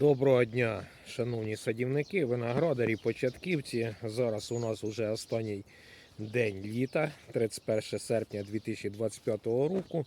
Доброго дня, шановні садівники, виноградарі, початківці. Зараз у нас вже останній день літа, 31 серпня 2025 року.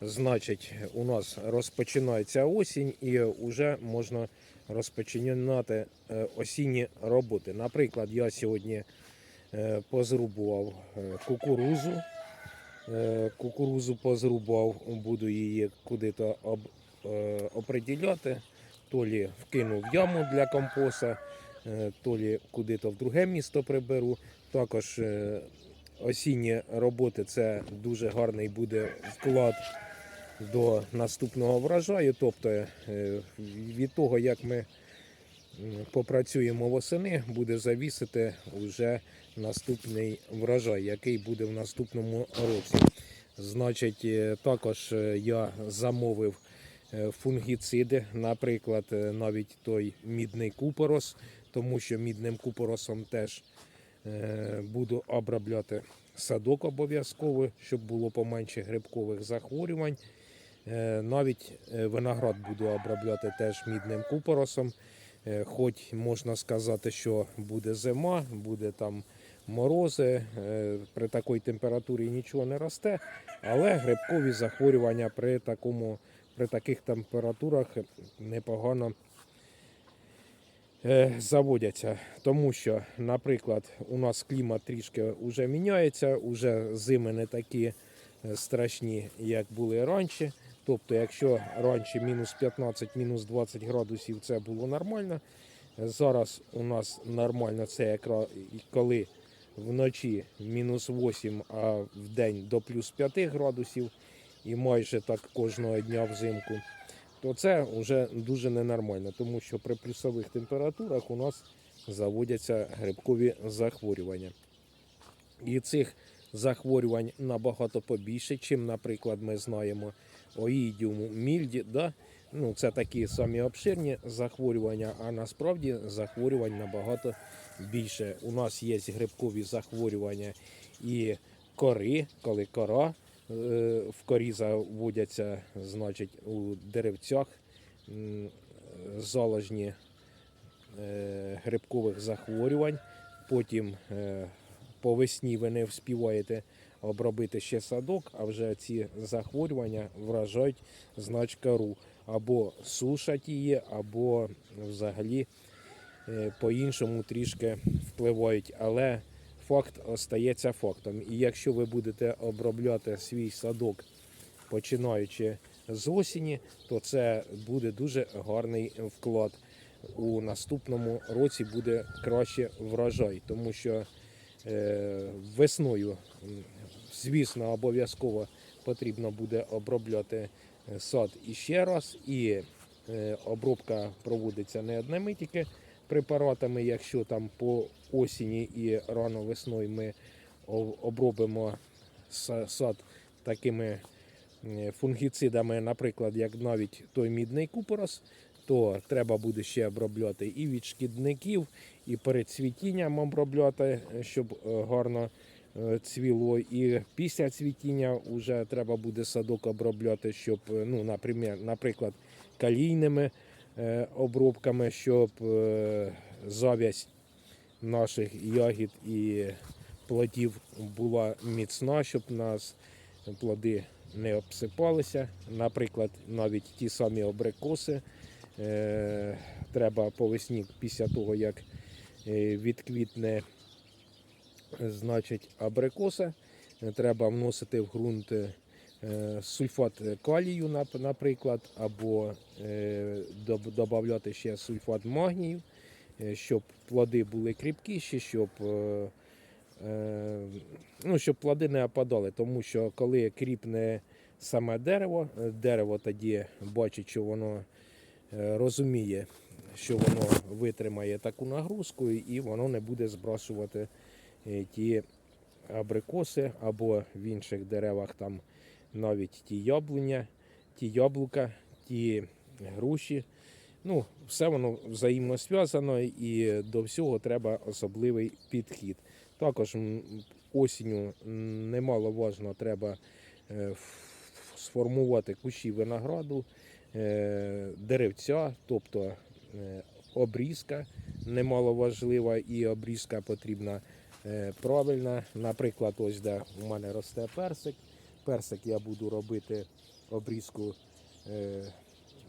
Значить, у нас розпочинається осінь і вже можна розпочинати е, осінні роботи. Наприклад, я сьогодні е, позрубував е, кукурузу. Кукурузу позрубав, буду її куди-то оприділяти. То лі вкину в яму для компоста, е, то лі куди-то в друге місто приберу. Також е, осінні роботи це дуже гарний буде вклад до наступного врожаю. Тобто е, від того, як ми попрацюємо восени, буде завісити вже наступний врожай, який буде в наступному році. Значить, також я замовив фунгіциди, наприклад, е, навіть той мідний купорос, тому що мідним купоросом теж е, буду обробляти садок обов'язково, щоб було поменше грибкових захворювань. Е, Навіть е, виноград буду обробляти теж мідним купоросом. Е, Хоч можна сказати, що буде зима, буде там морози, е, при такій температурі нічого не росте, але грибкові захворювання при, такому, при таких температурах непогано е, заводяться. Тому що, наприклад, у нас клімат трішки вже міняється, вже зими не такі е, страшні, як були раніше. Тобто, якщо раніше мінус 15, мінус 20 градусів це було нормально. Зараз у нас нормально це якраз коли вночі мінус 8, а в день до плюс 5 градусів, і майже так кожного дня взимку, то це вже дуже ненормально, тому що при плюсових температурах у нас заводяться грибкові захворювання. І цих захворювань набагато побільше, чим, наприклад, ми знаємо оїдіуму мільді. Да? Ну, це такі самі обширні захворювання, а насправді захворювань набагато більше. У нас є грибкові захворювання і кори, коли кора в корі заводяться, значить, у деревцях м, заложні е, грибкових захворювань. Потім е, по весні ви не вспіваєте обробити ще садок, а вже ці захворювання вражають знач кору. Або сушать її, або взагалі е, по-іншому трішки впливають. Але факт остається фактом. І якщо ви будете обробляти свій садок починаючи з осені, то це буде дуже гарний вклад. У наступному році буде краще врожай, тому що е, весною, звісно, обов'язково потрібно буде обробляти сад іще раз. І е, обробка проводиться не одними тільки препаратами. Якщо там по осені і рано весною ми обробимо сад такими е, фунгіцидами, наприклад, як навіть той мідний купорос, то треба буде ще обробляти і від шкідників, і перед цвітінням обробляти, щоб е, гарно е, цвіло. І після цвітіння вже треба буде садок обробляти, щоб, ну, наприклад, калійними обробками, щоб зав'язь наших ягід і плодів була міцна, щоб нас плоди не обсипалися. Наприклад, навіть ті самі абрикоси е, треба по весні після того, як е, відквітне значить, абрикоса, треба вносити в ґрунт е, сульфат калію, наприклад, або додати ще сульфат магнію, щоб плоди були кріпкіші, щоб, е, е, ну, щоб плоди не опадали. Тому що коли кріпне саме дерево, е, дерево тоді бачить, що воно е, розуміє, що воно витримає таку нагрузку, і воно не буде збрасувати е, ті абрикоси або в інших деревах там навіть ті яблуня, ті яблука, ті груші. Ну, все воно взаємно зв'язано і до всього треба особливий підхід. Також осінню немаловажно треба е, сформувати кущі винограду, е, деревця, тобто е, обрізка немаловажлива, і обрізка потрібна правильна. Наприклад, ось де у мене росте персик. Персик я буду робити обрізку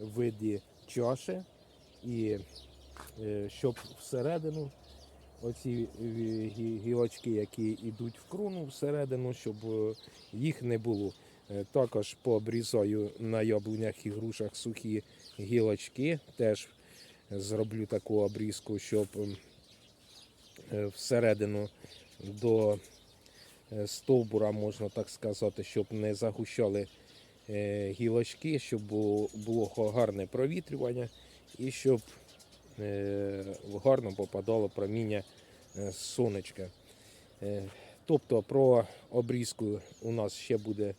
в виді чаші, і е, щоб всередину оці е, гілочки, які йдуть в крону всередину, щоб е, їх не було. Також пообрізаю на яблунях і грушах сухі гілочки. Теж зроблю таку обрізку, щоб ем, всередину до стовбура, можна так сказати, щоб не загущали гілочки, щоб було, було гарне провітрювання і щоб е, гарно попадало проміння е, сонечка. Е, Тобто про обрізку у нас ще буде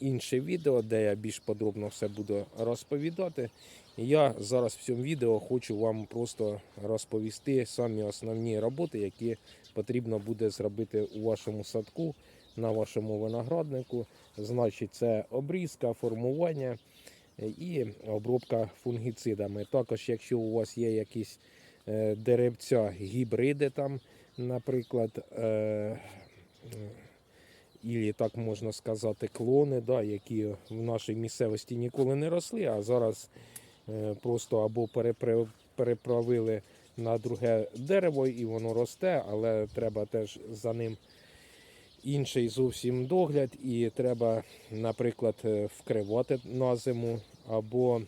інше відео, де я більш подробно все буду розповідати. Я зараз в цьому відео хочу вам просто розповісти самі основні роботи, які потрібно буде зробити у вашому садку, на вашому винограднику. Значить, це обрізка, формування і обробка фунгіцидами. Також, якщо у вас є якісь е, деревця, гібриди там, наприклад, е, і так можна сказати, клони, да, які в нашій місцевості ніколи не росли, а зараз е, просто або переправили на друге дерево і воно росте, але треба теж за ним інший зовсім догляд, і треба, наприклад, е, вкривати на зиму, або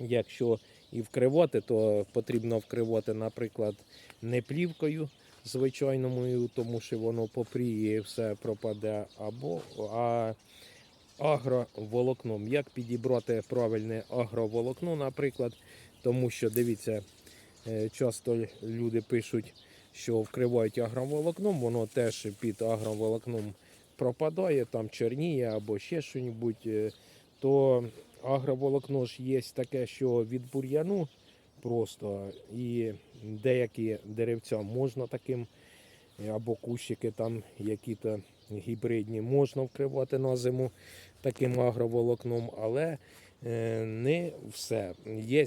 якщо і вкривати, то потрібно вкривати, наприклад, не плівкою звичайною, тому що воно попріє і все пропаде, або а агроволокном. Як підібрати правильне агроволокно, наприклад, тому що дивіться, е, часто люди пишуть, що вкривають агроволокном, воно теж під агроволокном пропадає, там чорніє або ще щось, то агроволокно ж є таке, що від бур'яну просто і деякі деревця можна таким, або кущики там які-то гібридні, можна вкривати на зиму таким агроволокном, але е, не все. Є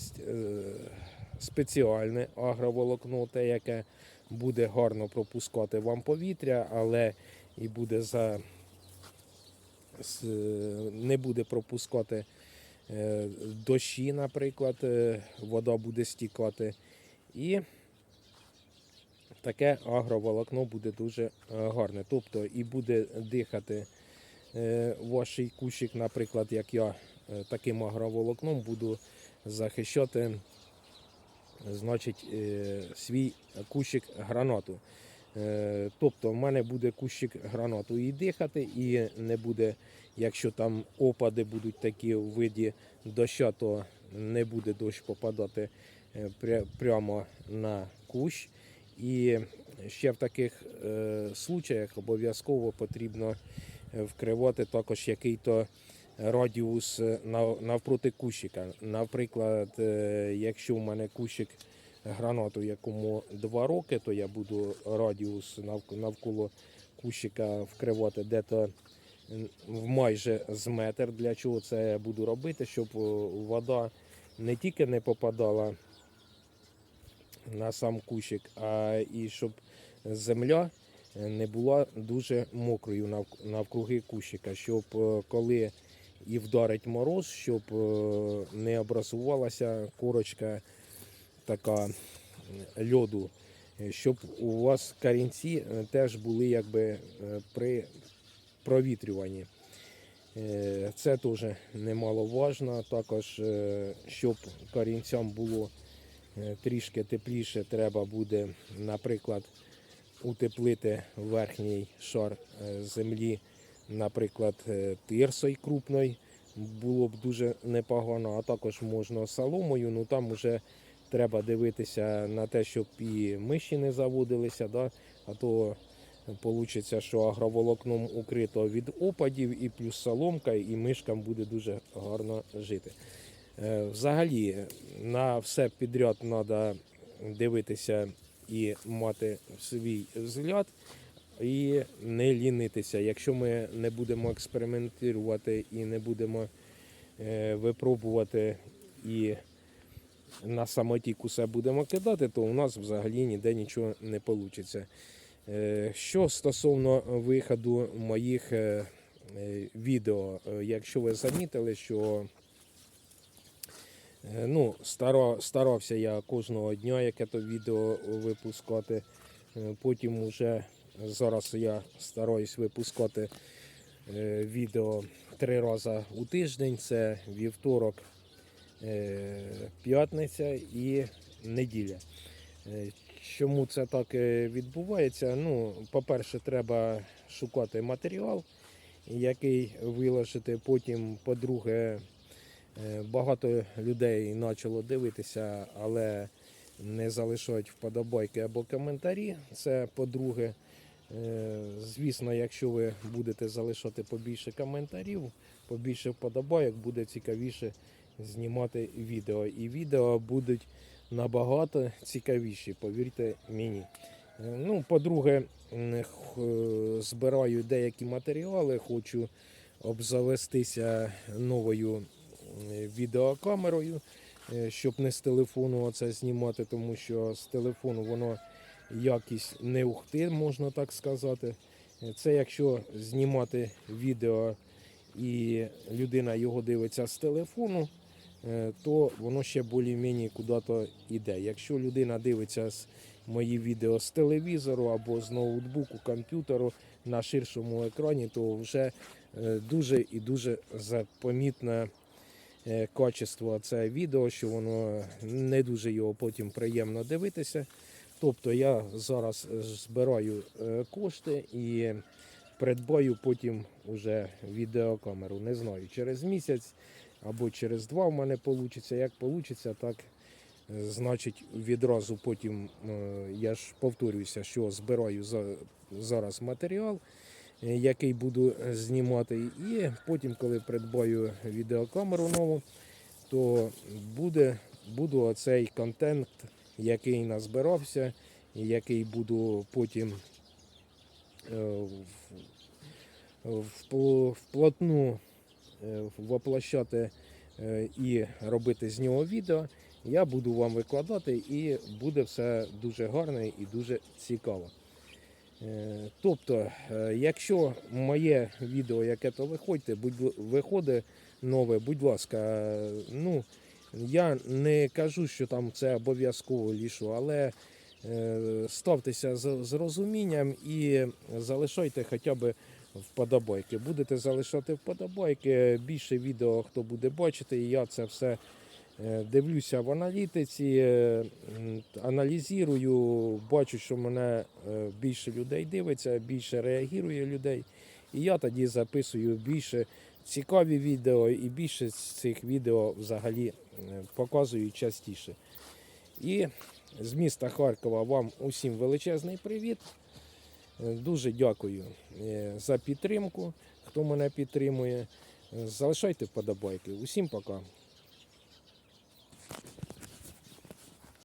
спеціальне агроволокно, те, яке буде гарно пропускати вам повітря, але і буде за не буде пропускати е, дощі, наприклад, е, вода буде стікати. І таке агроволокно буде дуже е, гарне. Тобто і буде дихати ваш кущик, наприклад, як я таким агроволокном буду захищати значить, е, свій кущик гранату. Е, Тобто в мене буде кущик гранату і дихати, і не буде, якщо там опади будуть такі у виді доща, то не буде дощ попадати е, прямо на кущ. І ще в таких случаях обов'язково потрібно вкривати також який-то радіус е, навпроти кущика. Наприклад, е, якщо в мене кущик гранату, якому 2 роки, то я буду радіус навк- навколо кущика вкривати дето майже з метр. Для чого це я буду робити, щоб е, вода не тільки не попадала на сам кущик, а і щоб земля не була дуже мокрою навкруги кущика, щоб коли і вдарить мороз, щоб е, не образувалася корочка така е, льоду, е, щоб у вас корінці теж були якби при провітрюванні. Це теж немаловажно. Також, щоб корінцям було трішки тепліше, треба буде, наприклад, утеплити верхній шар землі, наприклад, е, тирсою крупною. Було б дуже непогано, а також можна соломою, ну там вже треба дивитися на те, щоб і миші не заводилися, да? а то вийде, що агроволокном укрито від опадів, і плюс соломка, і мишкам буде дуже гарно жити. Е, Взагалі на все підряд треба дивитися і мати свій взгляд, і не лінитися. Якщо ми не будемо експериментувати і не будемо е, випробувати і на самотік усе будемо кидати, то у нас взагалі ніде нічого не вийде. Що стосовно виходу моїх е, е, відео, якщо ви замітили, що ну, старався я кожного дня яке то відео випускати. Потім уже зараз я стараюсь випускати е, відео три рази у тиждень. Це вівторок, е, п'ятниця і неділя. Е, Чому це так відбувається? Ну, по-перше, треба шукати матеріал, який виложити. Потім, по-друге, багато людей почало дивитися, але не залишають вподобайки або коментарі. Це по-друге. Е, Звісно, якщо ви будете залишати побільше коментарів, побільше вподобайок, буде цікавіше знімати відео. І відео будуть набагато цікавіші, повірте мені. Е, Ну, по-друге, е, збираю деякі матеріали, хочу обзавестися новою відеокамерою, щоб не з телефону це знімати, тому що з телефону воно якість не ухти, можна так сказати. Це якщо знімати відео і людина його дивиться з телефону, е, то воно ще більш-менш куди-то йде. Якщо людина дивиться мої відео з телевізору або з ноутбуку, комп'ютеру на ширшому екрані, то вже е, дуже і дуже запомітне е, качество це відео, що воно не дуже його потім приємно дивитися. Тобто я зараз е, збираю е, кошти і придбаю потім уже відеокамеру. Не знаю, через місяць або через два в мене вийде. Як вийде, так е, значить відразу потім я ж повторююся, що збираю за- зараз матеріал, який буду знімати. І потім, коли придбаю відеокамеру нову, то буде, буду оцей контент, який назбирався, який буду потім е, вплотну е, воплощати е, і робити з нього відео, я буду вам викладати і буде все дуже гарно і дуже цікаво. Тобто, якщо моє відео, яке то виходить, виходить нове, будь ласка, ну, я не кажу, що там це обов'язково лішу, але е, ставтеся з, розумінням і залишайте хоча б вподобайки. Будете залишати вподобайки, більше відео хто буде бачити, і я це все е, дивлюся в аналітиці, е, аналізую, бачу, що мене більше людей дивиться, більше реагує людей. І я тоді записую більше цікаві відео і більше цих відео взагалі е, показую частіше. І з міста Харкова вам усім величезний привіт. Е, Дуже дякую е, за підтримку, хто мене підтримує. Залишайте вподобайки. Усім пока.